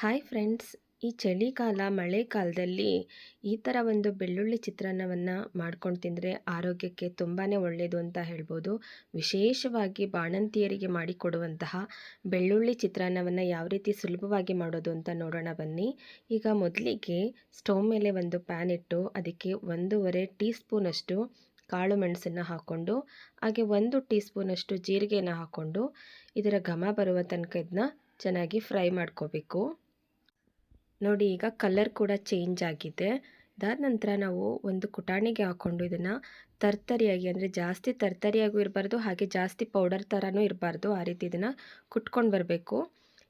Hi friends ಈ ಚಳಿಗಾಲ, ಮಳೆಗಾಲದಲ್ಲಿ ಈ ಥರ ಒಂದು ಬೆಳ್ಳುಳ್ಳಿ ಚಿತ್ರಾನ್ನವನ್ನು ಮಾಡ್ಕೊಂಡು ತಿಂದರೆ ಆರೋಗ್ಯಕ್ಕೆ ತುಂಬಾ ಒಳ್ಳೆಯದು ಅಂತ ಹೇಳ್ಬೋದು. ವಿಶೇಷವಾಗಿ ಬಾಣಂತಿಯರಿಗೆ ಮಾಡಿಕೊಡುವಂತಹ ಬೆಳ್ಳುಳ್ಳಿ ಚಿತ್ರಾನ್ನವನ್ನು ಯಾವ ರೀತಿ ಸುಲಭವಾಗಿ ಮಾಡೋದು ಅಂತ ನೋಡೋಣ ಬನ್ನಿ. ಈಗ ಮೊದಲಿಗೆ ಸ್ಟವ್ ಮೇಲೆ ಒಂದು ಪ್ಯಾನ್ ಇಟ್ಟು ಅದಕ್ಕೆ ಒಂದೂವರೆ ಟೀ ಸ್ಪೂನಷ್ಟು ಕಾಳು ಮೆಣಸನ್ನು ಹಾಕ್ಕೊಂಡು, ಹಾಗೆ ಒಂದು ಟೀ ಸ್ಪೂನಷ್ಟು ಜೀರಿಗೆನ ಹಾಕ್ಕೊಂಡು ಇದರ ಘಮ ಬರುವ ತನಕ ಇದನ್ನ ಚೆನ್ನಾಗಿ ಫ್ರೈ ಮಾಡ್ಕೋಬೇಕು. ನೋಡಿ, ಈಗ ಕಲರ್ ಕೂಡ ಚೇಂಜ್ ಆಗಿದೆ. ಅದಾದ ನಂತರ ನಾವು ಒಂದು ಕುಟಾಣಿಗೆ ಹಾಕ್ಕೊಂಡು ಇದನ್ನು ತರ್ತರಿಯಾಗಿ, ಅಂದರೆ ಜಾಸ್ತಿ ತರ್ತರಿಯಾಗೂ ಇರಬಾರ್ದು, ಹಾಗೆ ಜಾಸ್ತಿ ಪೌಡರ್ ಥರನೂ ಇರಬಾರ್ದು, ಆ ರೀತಿ ಇದನ್ನು ಕುಟ್ಕೊಂಡು ಬರಬೇಕು.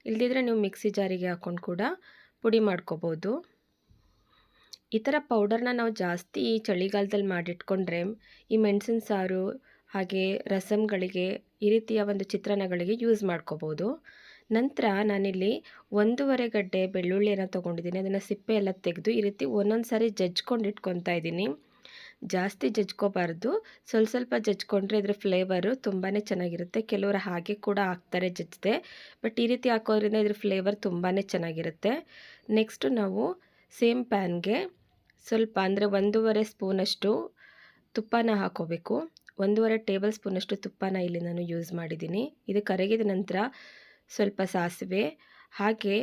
ಇಲ್ದಿದ್ರೆ ನೀವು ಮಿಕ್ಸಿ ಜಾರಿಗೆ ಹಾಕ್ಕೊಂಡು ಕೂಡ ಪುಡಿ ಮಾಡ್ಕೋಬೋದು. ಈ ಥರ ಪೌಡರ್ನ ನಾವು ಜಾಸ್ತಿ ಚಳಿಗಾಲದಲ್ಲಿ ಮಾಡಿಟ್ಕೊಂಡ್ರೆ, ಈ ಮೆಣಸಿನ ಸಾರು ಹಾಗೆ ರಸಮ್ಗಳಿಗೆ ಈ ರೀತಿಯ ಒಂದು ಚಿತ್ರಾನ್ನಗಳಿಗೆ ಯೂಸ್ ಮಾಡ್ಕೋಬೋದು. ನಂತರ ನಾನಿಲ್ಲಿ ಒಂದೂವರೆ ಗಡ್ಡೆ ಬೆಳ್ಳುಳ್ಳಿಯನ್ನು ತೊಗೊಂಡಿದ್ದೀನಿ. ಅದನ್ನು ಸಿಪ್ಪೆ ಎಲ್ಲ ತೆಗೆದು ಈ ರೀತಿ ಒಂದೊಂದು ಸಾರಿ ಜಜ್ಕೊಂಡು ಇಟ್ಕೊತಾ ಇದ್ದೀನಿ. ಜಾಸ್ತಿ ಜಜ್ಕೋಬಾರ್ದು. ಸ್ವಲ್ಪ ಸ್ವಲ್ಪ ಜಜ್ಕೊಂಡ್ರೆ ಇದ್ರ ಫ್ಲೇವರು ತುಂಬಾ ಚೆನ್ನಾಗಿರುತ್ತೆ. ಕೆಲವರು ಹಾಗೆ ಕೂಡ ಹಾಕ್ತಾರೆ ಜಜ್ಜದೆ ಬಟ್ ಈ ರೀತಿ ಹಾಕೋದ್ರಿಂದ ಇದ್ರ ಫ್ಲೇವರ್ ತುಂಬಾ ಚೆನ್ನಾಗಿರುತ್ತೆ. ನೆಕ್ಸ್ಟು ನಾವು ಸೇಮ್ ಪ್ಯಾನ್ಗೆ ಸ್ವಲ್ಪ ಅಂದರೆ ಒಂದೂವರೆ ಸ್ಪೂನಷ್ಟು ತುಪ್ಪನ ಹಾಕೋಬೇಕು. ಒಂದೂವರೆ ಟೇಬಲ್ ಸ್ಪೂನಷ್ಟು ತುಪ್ಪನ ಇಲ್ಲಿ ನಾನು ಯೂಸ್ ಮಾಡಿದ್ದೀನಿ. ಇದು ಕರಗಿದ ನಂತರ ಸ್ವಲ್ಪ ಸಾಸಿವೆ, ಹಾಗೆ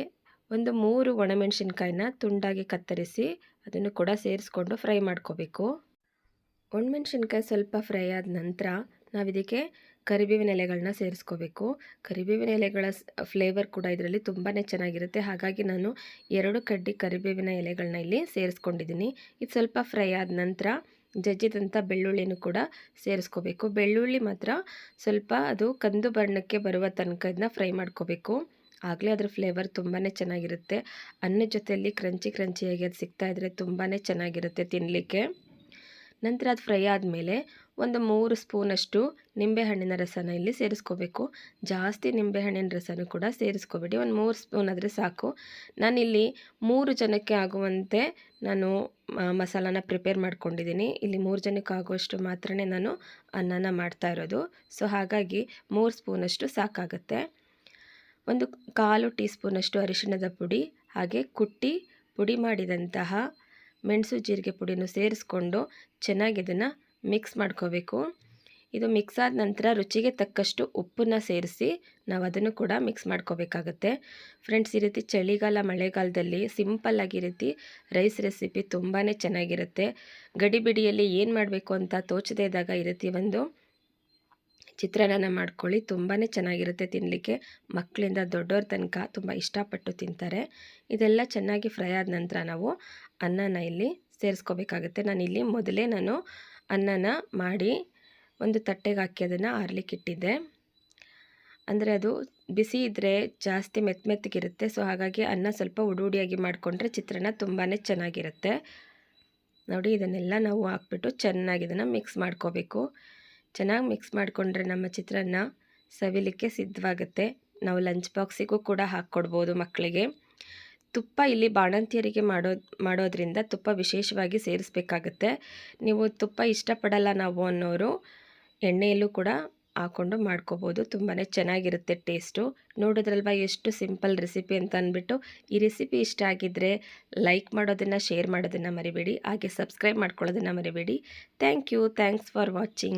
ಒಂದು ಮೂರು ಒಣಮೆಣಸಿನ್ಕಾಯಿನ ತುಂಡಾಗಿ ಕತ್ತರಿಸಿ ಅದನ್ನು ಕೂಡ ಸೇರಿಸ್ಕೊಂಡು ಫ್ರೈ ಮಾಡ್ಕೋಬೇಕು. ಒಣಮೆಣಸಿನ್ಕಾಯಿ ಸ್ವಲ್ಪ ಫ್ರೈ ಆದ ನಂತರ ನಾವಿದಕ್ಕೆ ಕರಿಬೇವಿನ ಎಲೆಗಳನ್ನ ಸೇರಿಸ್ಕೋಬೇಕು. ಕರಿಬೇವಿನ ಎಲೆಗಳ ಫ್ಲೇವರ್ ಕೂಡ ಇದರಲ್ಲಿ ತುಂಬಾ ಚೆನ್ನಾಗಿರುತ್ತೆ. ಹಾಗಾಗಿ ನಾನು ಎರಡು ಕಡ್ಡಿ ಕರಿಬೇವಿನ ಎಲೆಗಳನ್ನ ಇಲ್ಲಿ ಸೇರಿಸ್ಕೊಂಡಿದ್ದೀನಿ. ಇದು ಸ್ವಲ್ಪ ಫ್ರೈ ಆದ ನಂತರ ಜಜ್ಜಿದಂಥ ಬೆಳ್ಳುಳ್ಳಿನೂ ಕೂಡ ಸೇರಿಸ್ಕೋಬೇಕು. ಬೆಳ್ಳುಳ್ಳಿ ಮಾತ್ರ ಸ್ವಲ್ಪ ಅದು ಕಂದು ಬಣ್ಣಕ್ಕೆ ಬರುವ ತನಕ ಇದನ್ನ ಫ್ರೈ ಮಾಡ್ಕೋಬೇಕು. ಆಗಲೇ ಅದರ ಫ್ಲೇವರ್ ತುಂಬಾ ಚೆನ್ನಾಗಿರುತ್ತೆ. ಅನ್ನದ ಜೊತೆಯಲ್ಲಿ ಕ್ರಂಚಿ ಕ್ರಂಚಿಯಾಗಿ ಅದು ಸಿಗ್ತಾ ಇದ್ದರೆ ತುಂಬಾ ಚೆನ್ನಾಗಿರುತ್ತೆ ತಿನ್ನಲಿಕ್ಕೆ ನಂತರ ಅದು ಫ್ರೈ ಆದಮೇಲೆ ಒಂದು ಮೂರು ಸ್ಪೂನಷ್ಟು ನಿಂಬೆಹಣ್ಣಿನ ರಸನ ಇಲ್ಲಿ ಸೇರಿಸ್ಕೋಬೇಕು. ಜಾಸ್ತಿ ನಿಂಬೆಹಣ್ಣಿನ ರಸನೂ ಕೂಡ ಸೇರಿಸ್ಕೋಬೇಡಿ. ಒಂದು ಮೂರು ಸ್ಪೂನ್ ಆದರೆ ಸಾಕು. ನಾನಿಲ್ಲಿ ಮೂರು ಜನಕ್ಕೆ ಆಗುವಂತೆ ನಾನು ಮಸಾಲಾನ ಪ್ರಿಪೇರ್ ಮಾಡ್ಕೊಂಡಿದ್ದೀನಿ. ಇಲ್ಲಿ ಮೂರು ಜನಕ್ಕೆ ಆಗುವಷ್ಟು ಮಾತ್ರ ನಾನು ಅನ್ನನ ಮಾಡ್ತಾ ಇರೋದು. ಸೊ, ಹಾಗಾಗಿ ಮೂರು ಸ್ಪೂನಷ್ಟು ಸಾಕಾಗುತ್ತೆ. ಒಂದು ಕಾಲು ಟೀ ಸ್ಪೂನಷ್ಟು ಅರಿಶಿಣದ ಪುಡಿ, ಹಾಗೆ ಕುಟ್ಟಿ ಪುಡಿ ಮಾಡಿದಂತಹ ಮೆಣಸು ಜೀರಿಗೆ ಪುಡಿನೂ ಸೇರಿಸ್ಕೊಂಡು ಚೆನ್ನಾಗಿ ಇದನ್ನು ಮಿಕ್ಸ್ ಮಾಡ್ಕೋಬೇಕು. ಇದು ಮಿಕ್ಸ್ ಆದ ನಂತರ ರುಚಿಗೆ ತಕ್ಕಷ್ಟು ಉಪ್ಪನ್ನ ಸೇರಿಸಿ ನಾವು ಅದನ್ನು ಕೂಡ ಮಿಕ್ಸ್ ಮಾಡ್ಕೋಬೇಕಾಗತ್ತೆ. ಫ್ರೆಂಡ್ಸ್, ಈ ರೀತಿ ಚಳಿಗಾಲ, ಮಳೆಗಾಲದಲ್ಲಿ ಸಿಂಪಲ್ಲಾಗಿ ಈ ರೀತಿ ರೈಸ್ ರೆಸಿಪಿ ತುಂಬಾ ಚೆನ್ನಾಗಿರುತ್ತೆ. ಗಡಿಬಿಡಿಯಲ್ಲಿ ಏನು ಮಾಡಬೇಕು ಅಂತ ತೋಚದೇ ಇದ್ದಾಗ ಈ ರೀತಿ ಒಂದು ಚಿತ್ರಾನ್ನ ಮಾಡ್ಕೊಳ್ಳಿ. ತುಂಬಾ ಚೆನ್ನಾಗಿರುತ್ತೆ ತಿನ್ನಲಿಕ್ಕೆ ಮಕ್ಕಳಿಂದ ದೊಡ್ಡವ್ರ ತನಕ ತುಂಬ ಇಷ್ಟಪಟ್ಟು ತಿಂತಾರೆ. ಇದೆಲ್ಲ ಚೆನ್ನಾಗಿ ಫ್ರೈ ಆದ ನಂತರ ನಾವು ಅನ್ನನ ಇಲ್ಲಿ ಸೇರಿಸ್ಕೋಬೇಕಾಗುತ್ತೆ. ನಾನು ಇಲ್ಲಿ ಮೊದಲೇ ನಾನು ಅನ್ನನ ಮಾಡಿ ಒಂದು ತಟ್ಟೆಗೆ ಹಾಕಿ ಅದನ್ನು ಆರ್ಲಿಕ್ಕೆ ಇಟ್ಟಿದ್ದೆ. ಅಂದರೆ ಅದು ಬಿಸಿ ಇದ್ದರೆ ಜಾಸ್ತಿ ಮೆತ್ತ ಮೆತ್ತಗಿರುತ್ತೆ. ಸೊ ಹಾಗಾಗಿ ಅನ್ನ ಸ್ವಲ್ಪ ಉಡುಡಿಯಾಗಿ ಮಾಡಿಕೊಂಡ್ರೆ ಚಿತ್ರಾನ್ನ ತುಂಬಾ ಚೆನ್ನಾಗಿರುತ್ತೆ. ನೋಡಿ, ಇದನ್ನೆಲ್ಲ ನಾವು ಹಾಕ್ಬಿಟ್ಟು ಚೆನ್ನಾಗಿ ಇದನ್ನು ಮಿಕ್ಸ್ ಮಾಡ್ಕೋಬೇಕು. ಚೆನ್ನಾಗಿ ಮಿಕ್ಸ್ ಮಾಡಿಕೊಂಡ್ರೆ ನಮ್ಮ ಚಿತ್ರಾನ್ನ ಸವಿಲಿಕ್ಕೆ ಸಿದ್ಧವಾಗುತ್ತೆ. ನಾವು ಲಂಚ್ ಬಾಕ್ಸಿಗೂ ಕೂಡ ಹಾಕ್ಕೊಡ್ಬೋದು ಮಕ್ಕಳಿಗೆ. ತುಪ್ಪ ಇಲ್ಲಿ ಬಾಣಂತಿಯರಿಗೆ ಮಾಡೋ, ಮಾಡೋದ್ರಿಂದ ತುಪ್ಪ ವಿಶೇಷವಾಗಿ ಸೇರಿಸ್ಬೇಕಾಗತ್ತೆ. ನೀವು ತುಪ್ಪ ಇಷ್ಟಪಡಲ್ಲ ನಾವು ಅನ್ನೋರು ಎಣ್ಣೆಯಲ್ಲೂ ಕೂಡ ಹಾಕ್ಕೊಂಡು ಮಾಡ್ಕೋಬೋದು. ತುಂಬಾ ಚೆನ್ನಾಗಿರುತ್ತೆ ಟೇಸ್ಟು. ನೋಡಿದ್ರಲ್ವ ಎಷ್ಟು ಸಿಂಪಲ್ ರೆಸಿಪಿ ಅಂತ ಅಂದ್ಬಿಟ್ಟು. ಈ ರೆಸಿಪಿ ಇಷ್ಟ ಆಗಿದ್ದರೆ ಲೈಕ್ ಮಾಡೋದನ್ನು, ಶೇರ್ ಮಾಡೋದನ್ನು ಮರಿಬೇಡಿ. ಹಾಗೆ ಸಬ್ಸ್ಕ್ರೈಬ್ ಮಾಡ್ಕೊಳ್ಳೋದನ್ನು ಮರಿಬೇಡಿ. Thank you. Thanks for watching.